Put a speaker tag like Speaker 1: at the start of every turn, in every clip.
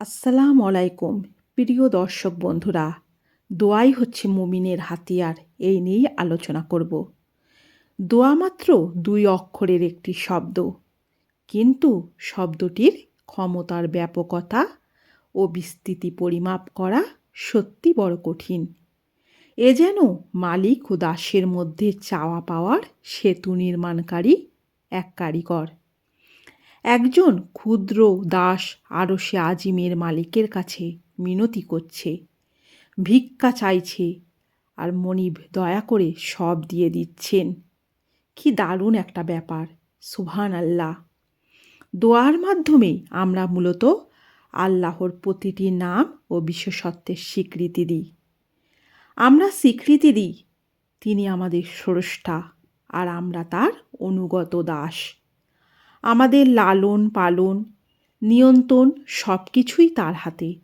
Speaker 1: আসসালামু আলাইকুম, প্রিয় দর্শক বন্ধুরা। দোয়াই হচ্ছে মুমিনের হাতিয়ার, এই নিয়েই আলোচনা করব। দোয়া মাত্র দুই অক্ষরের একটি শব্দ। কিন্তু শব্দটির ক্ষমতার ব্যাপকতা ও বিস্তৃতি পরিমাপ করা সত্যি বড় কঠিন। এ যেন মালিক ও দাসের মধ্যে চাওয়া পাওয়ার সেতু নির্মাণকারী এক কারিগর। একজন ক্ষুদ্র দাস আরও সে আজিমের মালিকের কাছে মিনতি করছে। ভিক্ষা চাইছে আর মনিব দয়া করে সব দিয়ে দিচ্ছেন। কি দারুণ একটা ব্যাপার সুবহান আল্লাহ দোয়ার মাধ্যমে আমরা মূলত আল্লাহর প্রতিটি নাম ও বিশেষত্বের স্বীকৃতি দিই। আমরা স্বীকৃতি দিই, তিনি আমাদের স্রষ্টা আর আমরা তার অনুগত দাস। আমাদের লালন পালন, নিয়ন্ত্রণ সব কিছুই তার হাতে।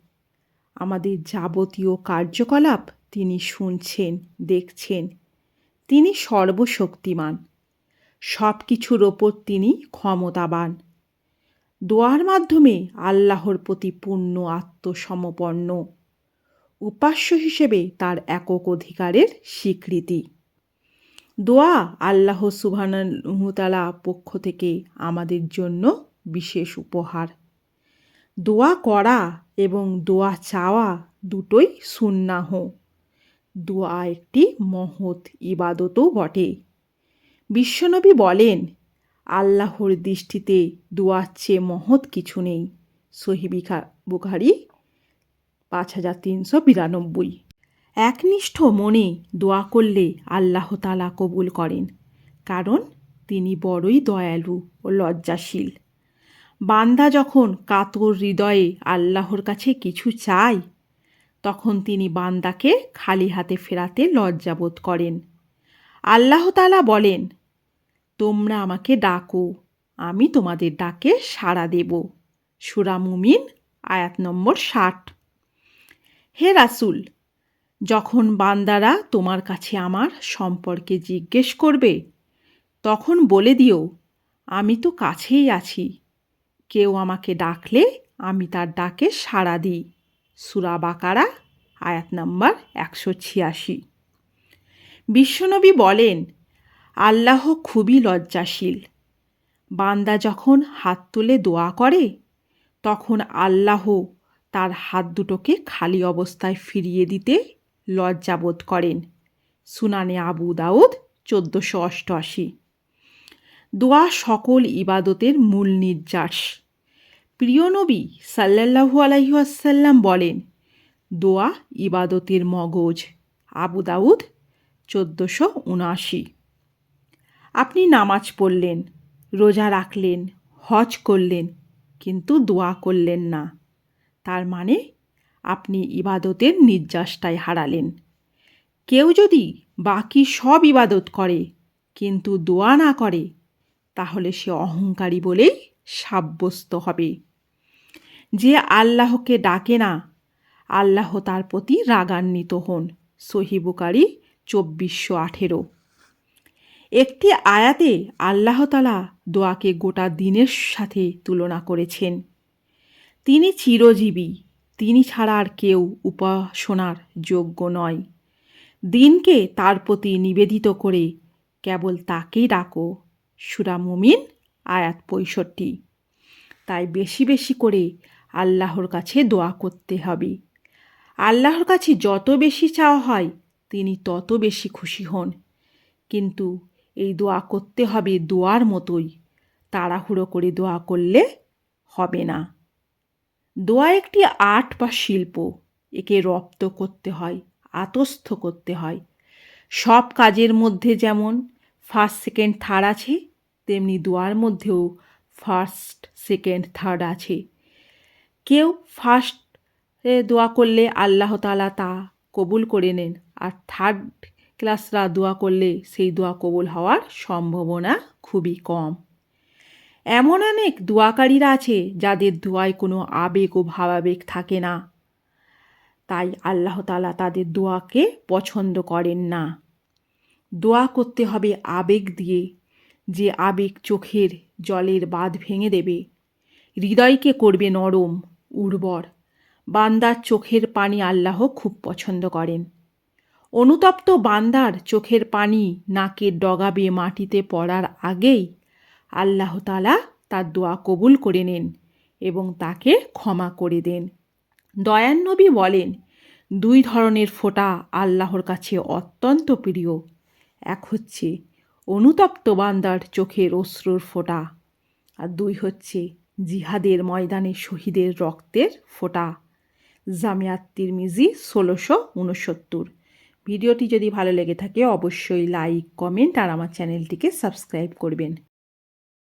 Speaker 1: আমাদের যাবতীয় কার্যকলাপ তিনি শুনছেন, দেখছেন। তিনি সর্বশক্তিমান। সব কিছুর ওপর তিনি ক্ষমতাবান। দোয়ার মাধ্যমে আল্লাহর প্রতি পূর্ণ আত্মসমপন্ন উপাস্য হিসেবে তার একক অধিকারের স্বীকৃতি। দোয়া আল্লাহ সুবহানাহুতালা পক্ষ থেকে আমাদের জন্য বিশেষ উপহার। দোয়া করা এবং দোয়া চাওয়া দুটোই সুন্নাহ। দোয়া একটি মহৎ ইবাদতও বটে। বিশ্বনবী বলেন, আল্লাহর দৃষ্টিতে দোয়ার চেয়ে মহৎ কিছু নেই। সহিবিখা বুখারি পাঁচ হাজার তিনশো বিরানব্বই। একনিষ্ঠ মনে দোয়া করলে আল্লাহ তালা কবুল করেন। কারণ তিনি বড়ই দয়ালু ও লজ্জাশীল। বান্দা যখন কাতর হৃদয়ে আল্লাহর কাছে কিছু চায়, তখন তিনি বান্দাকে খালি হাতে ফেরাতে লজ্জাবোধ করেন। আল্লাহ তালা বলেন, তোমরা আমাকে ডাকো, আমি তোমাদের ডাকে সাড়া দেব। সুরা মুমিন, আয়াত নম্বর ষাট। হে রাসুল যখন বান্দারা তোমার কাছে আমার সম্পর্কে জিজ্ঞেস করবে, তখন বলে দিও, আমি তো কাছেই আছি। কেউ আমাকে ডাকলে আমি তার ডাকে সাড়া দিই। সুরা বাকারা, আয়াত নাম্বার একশো ছিয়াশি। বিশ্বনবী বলেন, আল্লাহ খুবই লজ্জাশীল। বান্দা যখন হাত তুলে দোয়া করে, তখন আল্লাহ তার হাত দুটোকে খালি অবস্থায় ফিরিয়ে দিতে লজ্জাবোধ করেন। সুনানে আবু দাউদ, চোদ্দোশো অষ্টআশি। দোয়া সকল ইবাদতের মূল নির্যাস। প্রিয় নবী সাল্লাহু আলহিহাসাল্লাম বলেন, দোয়া ইবাদতের মগজ। আবু দাউদ, চোদ্দোশো উনআশি। আপনি নামাজ পড়লেন, রোজা রাখলেন, হজ করলেন, কিন্তু দোয়া করলেন না। তার মানে আপনি ইবাদতের নির্যাসটাই হারালেন। কেউ যদি বাকি সব ইবাদত করে, কিন্তু দোয়া না করে, তাহলে সে অহংকারী বলেই সাব্যস্ত হবে। যে আল্লাহকে ডাকে না, আল্লাহ তার প্রতি রাগান্বিত হন। সহিবুকারি চব্বিশশো আঠেরো। একটি আয়াতে আল্লাহতালা দোয়াকে গোটা দিনের সাথে তুলনা করেছেন। তিনি চিরজীবী তিনি ছাড়া আর কেউ উপাসনার যোগ্য নয়। দিনকে তার প্রতি নিবেদিত করে কেবল তাকেই ডাকো, সুরা মুমিন, আয়াত পঁয়ষট্টি। তাই বেশি বেশি করে আল্লাহর কাছে দোয়া করতে হবে। আল্লাহর কাছে যত বেশি চাওয়া হয়, তিনি তত বেশি খুশি হন। কিন্তু এই দোয়া করতে হবে দোয়ার মতোই। তাড়াহুড়ো করে দোয়া করলে হবে না। দোয়া একটি আর্ট বা শিল্প। একে রপ্ত করতে হয়, আতস্থ করতে হয়। সব কাজের মধ্যে যেমন ফার্স্ট সেকেন্ড থার্ড আছে, তেমনি দোয়ার মধ্যেও ফার্স্ট সেকেন্ড থার্ড আছে। কেউ ফার্স্ট দোয়া করলে আল্লাহ তালা তা কবুল করে নেন, আর থার্ড ক্লাসরা দোয়া করলে সেই দোয়া কবুল হওয়ার সম্ভাবনা খুবই কম। এমন অনেক দোয়াকারীরা আছে যাদের দোয়ায় কোনো আবেগ ও ভাবাবেগ থাকে না। তাই আল্লাহ তালা তাদের দোয়াকে পছন্দ করেন না। দোয়া করতে হবে আবেগ দিয়ে, যে আবেগ চোখের জলের বাঁধ ভেঙে দেবে। হৃদয়কে করবে নরম, উর্বর। বান্দার চোখের পানি আল্লাহ খুব পছন্দ করেন। অনুতপ্ত বান্দার চোখের পানি নাকের ডগা বেয়ে মাটিতে পড়ার আগেই আল্লাহ তালা তার দোয়া কবুল করে নেন এবং তাকে ক্ষমা করে দেন। দয়ান্নবী বলেন, দুই ধরনের ফোঁটা আল্লাহর কাছে অত্যন্ত প্রিয়। এক হচ্ছে অনুতপ্ত বান্দার চোখের অশ্রুর ফোঁটা আর দুই হচ্ছে জিহাদের ময়দানে শহীদের রক্তের ফোঁটা। জামিয়াত তিরমিজি ষোলোশো উনসত্তর। ভিডিওটি যদি ভালো লেগে থাকে, অবশ্যই লাইক, কমেন্ট আর আমার চ্যানেলটিকে সাবস্ক্রাইব করবেন।